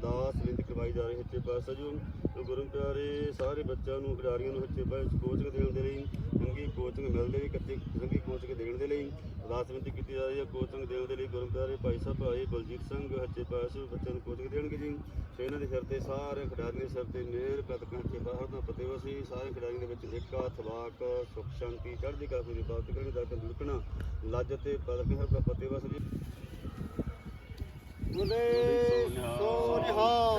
ਅਰਦਾਸ ਬੇਨਤੀ ਕਰਵਾਈ ਜਾ ਰਹੀ ਹੈ ਸੱਚੇ ਪਾਤਸ਼ਾਹ ਜੀ ਜੋ ਗੁਰੂ ਪਿਆਰੇ, ਸਾਰੇ ਬੱਚਿਆਂ ਨੂੰ, ਖਿਡਾਰੀਆਂ ਨੂੰ ਸੱਚੇ ਪਾਸ ਕੋਚਿੰਗ ਦੇਣ ਦੇ ਲਈ ਚੰਗੀ ਕੋਚਿੰਗ ਮਿਲਦੇ ਵੀ ਕੱਚੀ ਚੰਗੀ ਕੋਚਿੰਗ ਦੇਣ ਦੇ ਲਈ ਅਰਦਾਸ ਬੇਨਤੀ ਕੀਤੀ ਜਾ ਰਹੀ ਹੈ। ਕੋਚਿੰਗ ਦੇਣ ਦੇ ਲਈ ਗੁਰੂ ਪਿਆਰੇ ਭਾਈ ਸਾਹਿਬ, ਭਾਈ ਬਲਜੀਤ ਸਿੰਘ ਸੱਚੇ ਪਾਤਸ਼ਾਹ ਬੱਚਿਆਂ ਨੂੰ ਕੋਚਿੰਗ ਦੇਣਗੇ ਜੀ। ਤੇ ਇਹਨਾਂ ਦੇ ਸਿਰ ਤੇ ਸਾਰੇ ਖਿਡਾਰੀਆਂ ਦੇ ਸਿਰ ਤੇ ਮੇਰ ਪਤਕਾਂ ਸੱਚੇ ਪਾਤਸ਼ਾਹ ਦਾ ਫਤਿਹ ਵਸੀ ਸਾਰੇ ਖਿਡਾਰੀਆਂ ਦੇ ਵਿੱਚ ਏਕਾ ਥਵਾਕ, ਸੁਖ, ਸ਼ਾਂਤੀ, ਚੜ੍ਹਦੀ ਕਲਾ ਦੀ ਬਾਤ ਕਰੇ ਦਾ ਦੁਲਕਣਾ ਲੱਜ ਤੇ ਪਤਕਾਂ ਦਾ ਫਤਿਹ ਵਸੀ ਜੀ ਬੋਲੇ ਸੋ ਨਿਹਾਲ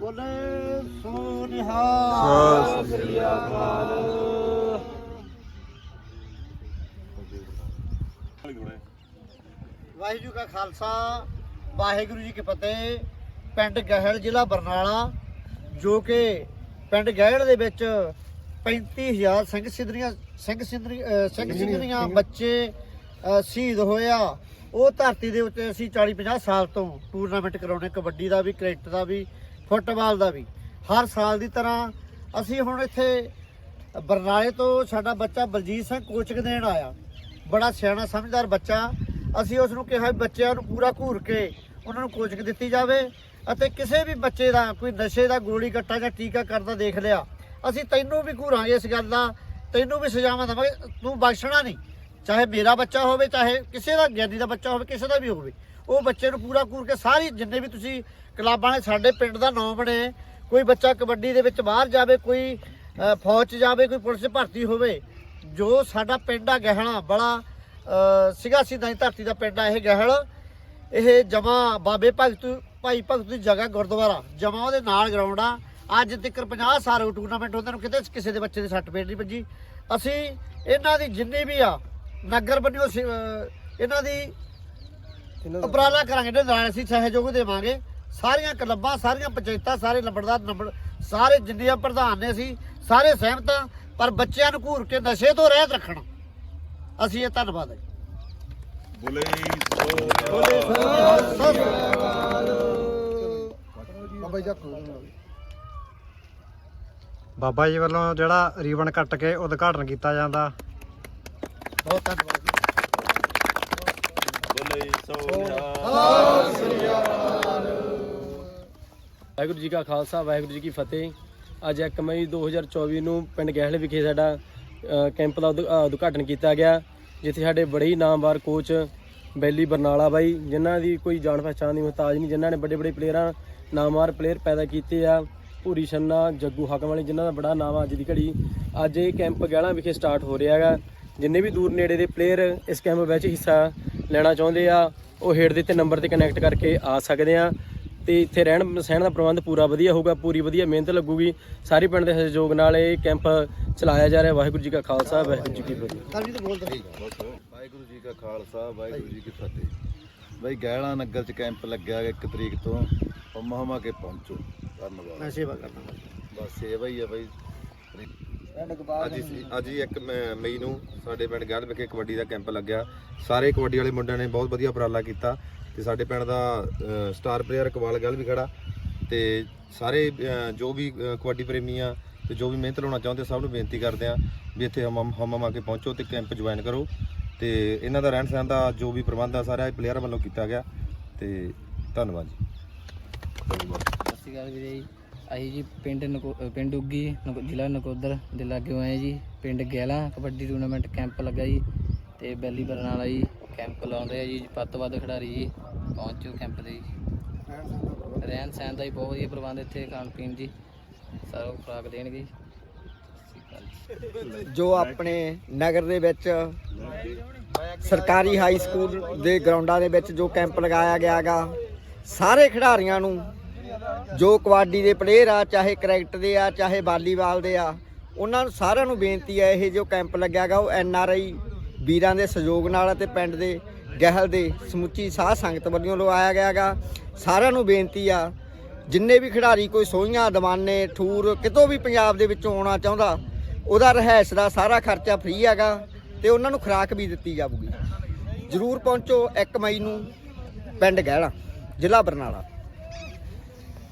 ਬੋਲੇ ਸੋ ਨਿਹਾਲ ਸ੍ਰੀ ਅਕਾਲ ਵਾਹਿਗੁਰੂ ਕਾ ਖਾਲਸਾ। ਵਾਹਿਗੁਰੂ ਜੀ ਕੀ ਫਤਿਹ। ਪਿੰਡ ਗਹਿਲ ਜ਼ਿਲ੍ਹਾ ਬਰਨਾਲਾ ਜੋ ਕਿ ਪਿੰਡ ਗਹਿਲ ਦੇ ਵਿੱਚ 35000 ਸਿੰਘ ਸਿੱਧਰੀਆਂ ਸਿੰਘ ਸਿੱਧਰੀ ਅਹ ਸਿੰਘ ਸਿੱਧਰੀਆਂ ਬੱਚੇ ਸ਼ਹੀਦ ਹੋਇਆ। ਉਹ ਧਰਤੀ ਦੇ ਉੱਤੇ ਅਸੀਂ 40 50 ਸਾਲ ਤੋਂ ਟੂਰਨਾਮੈਂਟ ਕਰਾਉਣੇ ਕਬੱਡੀ ਦਾ ਵੀ ਕ੍ਰਿਕਟ ਦਾ ਵੀ ਫੁੱਟਬਾਲ ਦਾ ਵੀ। ਹਰ ਸਾਲ ਦੀ ਤਰ੍ਹਾਂ ਅਸੀਂ ਹੁਣ ਇੱਥੇ ਬਰਨਾਲੇ ਤੋਂ ਸਾਡਾ ਬੱਚਾ ਬਲਜੀਤ ਸਿੰਘ ਕੋਚਿੰਗ ਦੇਣ ਆਇਆ। ਬੜਾ ਸਿਆਣਾ ਸਮਝਦਾਰ ਬੱਚਾ। ਅਸੀਂ ਉਸ ਨੂੰ ਕਿਹਾ ਬੱਚਿਆਂ ਨੂੰ ਪੂਰਾ ਘੂਰ ਕੇ ਉਹਨਾਂ ਨੂੰ ਕੋਚਿੰਗ ਦਿੱਤੀ ਜਾਵੇ ਅਤੇ ਕਿਸੇ ਵੀ ਬੱਚੇ ਦਾ ਕੋਈ ਨਸ਼ੇ ਦਾ ਗੋਲੀ ਕੱਟਾ ਜਾਂ ਟੀਕਾ ਕਰਦਾ ਦੇਖ ਲਿਆ। ਅਸੀਂ ਤੈਨੂੰ ਵੀ ਘੂਰਾਂਗੇ ਇਸ ਗੱਲ ਦਾ ਤੈਨੂੰ ਵੀ ਸਜ਼ਾਵਾਂ ਦੇਵਾਂਗੇ। ਤੂੰ ਬਖਸ਼ਣਾ ਨਹੀਂ। ਚਾਹੇ ਮੇਰਾ ਬੱਚਾ ਹੋਵੇ ਚਾਹੇ ਕਿਸੇ ਦਾ ਗਿਆਨੀ ਦਾ ਬੱਚਾ ਹੋਵੇ ਕਿਸੇ ਦਾ ਵੀ ਹੋਵੇ ਉਹ ਬੱਚੇ ਨੂੰ ਪੂਰਾ ਕੂਰ ਕੇ ਸਾਰੀ ਜਿੰਨੇ ਵੀ ਤੁਸੀਂ ਕਲਾਬਾਂ ਨੇ ਸਾਡੇ ਪਿੰਡ ਦਾ ਨਾਮ ਬਣੇ ਕੋਈ ਬੱਚਾ ਕਬੱਡੀ ਦੇ ਵਿੱਚ ਬਾਹਰ ਜਾਵੇ ਕੋਈ ਫੌਜ 'ਚ ਜਾਵੇ ਕੋਈ ਪੁਲਿਸ 'ਚ ਭਰਤੀ ਹੋਵੇ ਜੋ ਸਾਡਾ ਪਿੰਡ ਆ ਗਹਿਣਾ ਬੜਾ ਅ, ਸਿਗਾ ਸਿੱਧਾਂ ਧਰਤੀ ਦਾ ਪਿੰਡ ਆ ਇਹ ਗਹਿਲ ਇਹ ਜਮਾ ਬਾਬੇ ਭਗਤ ਭਾਈ ਭਗਤ ਦੀ ਜਗ੍ਹਾ ਗੁਰਦੁਆਰਾ ਜਮਾ ਉਹਦੇ ਨਾਲ ਗਰਾਊਂਡ ਆ। ਅੱਜ ਤੱਕ 50 ਸਾਲ ਹੋ ਟੂਰਨਾਮੈਂਟ ਹੁੰਦੇ ਨੂੰ ਕਿਤੇ ਕਿਸੇ ਦੇ ਬੱਚੇ ਦੇ ਸੱਟ ਪੇਟ ਨਹੀਂ ਵੱਜੀ। ਅਸੀਂ ਇਹਨਾਂ ਦੀ ਜਿੰਨੀ ਵੀ ਆ ਨਗਰ ਬੰਨਿਓ ਇਹਨਾਂ ਦੀ ਉਪਰਾਲਾ ਕਰਾਂਗੇ ਇਹਦੇ ਨਾਲ ਅਸੀਂ ਸਹਿਯੋਗ ਦੇਵਾਂਗੇ। ਸਾਰੀਆਂ ਕਲੱਬਾਂ ਸਾਰੀਆਂ ਪੰਚਾਇਤਾਂ ਸਾਰੇ ਲੰਬੜਦਾਰ ਨੰਬਰ ਸਾਰੇ ਜਿੰਨੀਆਂ ਪ੍ਰਧਾਨ ਨੇ ਅਸੀਂ ਸਾਰੇ ਸਹਿਮਤ ਪਰ ਬੱਚਿਆਂ ਨੂੰ ਘੂਰ ਕੇ ਨਸ਼ੇ ਤੋਂ ਰਹਿਤ ਰੱਖਣਾ। ਅਸੀਂ ਇਹ ਧੰਨਵਾਦ ਹੈ। ਬੋਲੇ ਸੋ ਬਾਬਾ ਜੀ ਵੱਲੋਂ ਜਿਹੜਾ ਰੀਬਨ ਕੱਟ ਕੇ ਉਦਘਾਟਨ ਕੀਤਾ ਜਾਂਦਾ ਬਹੁਤ ਧੰਨਵਾਦ ਜੀ। ਸੋ ਨਿਹਾਲ ਵਾਹਿਗੁਰੂ ਜੀ ਕਾ ਖਾਲਸਾ, ਵਾਹਿਗੁਰੂ ਜੀ ਕੀ ਫਤਿਹ ਅੱਜ 1 ਮਈ 2024 ਨੂੰ ਪਿੰਡ ਗਹਿਲ ਵਿਖੇ ਸਾਡਾ ਕੈਂਪ ਦਾ ਉਦ- ਉਦਘਾਟਨ ਕੀਤਾ ਗਿਆ ਜਿੱਥੇ ਸਾਡੇ ਬੜੇ ਹੀ ਨਾਮਵਾਰ ਕੋਚ ਬੈਲੀ ਬਰਨਾਲਾ ਬਾਈ, ਜਿਨ੍ਹਾਂ ਦੀ ਕੋਈ ਜਾਣ ਪਛਾਣ ਦੀ ਮੁਹਤਾਜ ਨਹੀਂ, ਜਿਨ੍ਹਾਂ ਨੇ ਵੱਡੇ ਵੱਡੇ ਪਲੇਅਰਾਂ ਨਾਮਵਾਰ ਪਲੇਅਰ ਪੈਦਾ ਕੀਤੇ ਆ। ਭੂਰੀ ਛੰਨਾ, ਜੱਗੂ ਹਾਕਮ ਵਾਲੀ, ਜਿਨ੍ਹਾਂ ਦਾ ਬੜਾ ਨਾਮ ਆ ਅੱਜ ਦੀ ਘੜੀ। ਅੱਜ ਇਹ ਕੈਂਪ ਗਹਿਲਾਂ ਵਿਖੇ ਸਟਾਰਟ ਹੋ ਰਿਹਾ ਹੈਗਾ। ਜਿੰਨੇ ਵੀ ਦੂਰ ਨੇੜੇ ਦੇ ਪਲੇਅਰ ਇਸ ਕੈਂਪ ਵਿੱਚ ਹਿੱਸਾ ਲੈਣਾ ਚਾਹੁੰਦੇ ਆ, ਉਹ ਹੇਠ ਦਿੱਤੇ ਨੰਬਰ ਤੇ ਕਨੈਕਟ ਕਰਕੇ ਆ ਸਕਦੇ ਆ। ਤੇ ਇੱਥੇ ਰਹਿਣ ਸਹਿਣ ਦਾ ਪ੍ਰਬੰਧ ਪੂਰਾ ਵਧੀਆ ਹੋਊਗਾ ਪੂਰੀ ਵਧੀਆ ਮਿਹਨਤ ਲੱਗੂਗੀ। ਸਾਰੇ ਪਿੰਡ ਦੇ ਸਹਿਯੋਗ ਨਾਲ ਇਹ ਕੈਂਪ ਚਲਾਇਆ ਜਾ ਰਿਹਾ। ਵਾਹਿਗੁਰੂ ਜੀ ਕਾ ਖਾਲਸਾ ਵਾਹਿਗੁਰੂ ਜੀ ਕੀ ਫਤਿਹ। ਵਾਹਿਗੁਰੂ ਜੀ ਕਾ ਖਾਲਸਾ ਵਾਹਿਗੁਰੂ ਜੀ ਕੀ ਫਤਿਹ। ਬਈ ਗੈਲਾ ਨਗਰ ਚ ਕੈਂਪ ਲੱਗਿਆ 1 ਤਰੀਕ ਤੋਂ। ਹਮਾ ਹਮਾ ਕੇ ਪਹੁੰਚੋ। ਧੰਨਵਾਦ। ਮੈਂ ਸੇਵਾ ਕਰਨਾ ਬਸ ਸੇਵਾ ਹੀ ਆ ਬਈ। ਅੱਜ ਹੀ- ਅੱਜ ਹੀ 1 ਮਈ ਨੂੰ ਸਾਡੇ ਪਿੰਡ ਗੜ੍ਹ ਵਿਖੇ ਕਬੱਡੀ ਦਾ ਕੈਂਪ ਲੱਗਿਆ। ਸਾਰੇ ਕਬੱਡੀ ਵਾਲੇ ਮੁੰਡਿਆਂ ਨੇ ਬਹੁਤ ਵਧੀਆ ਉਪਰਾਲਾ ਕੀਤਾ। ਤੇ ਸਾਡੇ ਪਿੰਡ ਦਾ ਸਟਾਰ ਪਲੇਅਰ ਇਕਬਾਲ ਗੱਲ ਵੀ ਖੜਾ। ਤੇ ਸਾਰੇ ਜੋ ਵੀ ਕਬੱਡੀ ਪ੍ਰੇਮੀ ਆ ਤੇ ਜੋ ਵੀ ਮਿਹਨਤ ਲਾਉਣਾ ਚਾਹੁੰਦੇ ਸਭ ਨੂੰ ਬੇਨਤੀ ਕਰਦੇ ਆ ਵੀ ਇੱਥੇ ਹਮਮ ਹਮ ਆ ਕੇ ਪਹੁੰਚੋ ਤੇ ਕੈਂਪ ਜੁਆਇਨ ਕਰੋ। ਤੇ ਇਹਨਾਂ ਦਾ ਰਹਿਣ ਸਹਿਣ ਦਾ ਜੋ ਵੀ ਪ੍ਰਬੰਧ ਆ ਸਾਰਾ ਪਲੇਅਰ ਵੱਲੋਂ ਕੀਤਾ ਗਿਆ। ਤੇ ਧੰਨਵਾਦ ਜੀ। ਸਤਿ ਸ਼੍ਰੀ ਅਕਾਲ ਵੀਰੇ ਜੀ। ਅਸੀਂ ਜੀ ਪਿੰਡ ਨਕੋ- ਪਿੰਡ ਉੱਗੀ, ਨਕੋ- ਜ਼ਿਲ੍ਹਾ ਨਕੋਦਰ ਦੇ ਲਾਗੇ ਆਏ ਜੀ। ਪਿੰਡ ਗੈਲਾ ਕਬੱਡੀ ਟੂਰਨਾਮੈਂਟ ਕੈਂਪ ਲੱਗਾ ਜੀ ਤੇ ਬੈਲੀ ਬਰਨਾਲਾ ਜੀ। ਕੈਂਪ ਲਾਉਂਦੇ ਆ ਜੀ ਵੱਧ ਤੋਂ ਵੱਧ ਖਿਡਾਰੀ ਜੀ, ਪਹੁੰਚੋ ਕੈਂਪ ਦੇ ਜੀ। ਰਹਿਣ ਸਹਿਣ ਦਾ ਹੀ ਬਹੁਤ ਵਧੀਆ ਪ੍ਰਬੰਧ ਇੱਥੇ ਖਾਣ ਪੀਣ ਜੀ, ਸਾਰਾ ਖੁਰਾਕ ਦੇਣਗੇ ਜੋ। ਆਪਣੇ ਨਗਰ ਦੇ ਵਿੱਚ ਸਰਕਾਰੀ ਹਾਈ ਸਕੂਲ ਦੇ ਗਰਾਊਂਡਾਂ ਦੇ ਵਿੱਚ ਜੋ ਕੈਂਪ ਲਗਾਇਆ ਗਿਆਗਾ ਸਾਰੇ ਖਿਡਾਰੀਆਂ ਨੂੰ ਜੋ ਕਬੱਡੀ ਦੇ ਪਲੇਅਰ ਆ, ਚਾਹੇ ਕ੍ਰਿਕਟ ਦੇ ਆ, ਚਾਹੇ ਵਾਲੀਬਾਲ ਦੇ ਆ, ਉਹਨਾਂ ਨੂੰ ਸਾਰਿਆਂ ਨੂੰ ਬੇਨਤੀ ਹੈ ਇਹ ਜੋ ਕੈਂਪ ਲੱਗਿਆਗਾ ਉਹ ਐਨ ਆਰ ਆਈ ਵੀਰਾਂ ਦੇ ਸਹਿਯੋਗ ਨਾਲ ਅਤੇ ਪਿੰਡ ਦੇ ਗਹਿਲ ਦੇ ਸਮੁੱਚੀ ਸਾਹ ਸੰਗਤ ਵੱਲੋਂ ਲਵਾਇਆ ਗਿਆਗਾ। ਸਾਰਿਆਂ ਨੂੰ ਬੇਨਤੀ ਆ, ਜਿੰਨੇ ਵੀ ਖਿਡਾਰੀ ਕੋਈ ਸੋਹੀਆਂ ਦਵਾਨੇ ਠੂਰ, ਕਿਤੋਂ ਵੀ ਪੰਜਾਬ ਦੇ ਵਿੱਚੋਂ ਆਉਣਾ ਚਾਹੁੰਦਾ, ਉਹਦਾ ਰਹਿائش ਦਾ ਸਾਰਾ ਖਰਚਾ ਫ੍ਰੀ ਹੈਗਾ ਤੇ ਉਹਨਾਂ ਨੂੰ ਖੁਰਾਕ ਵੀ ਦਿੱਤੀ ਜਾਊਗੀ। ਜ਼ਰੂਰ ਪਹੁੰਚੋ 1 ਮਈ ਨੂੰ ਪਿੰਡ ਗਹਿਲਾ, ਜ਼ਿਲ੍ਹਾ ਬਰਨਾਲਾ।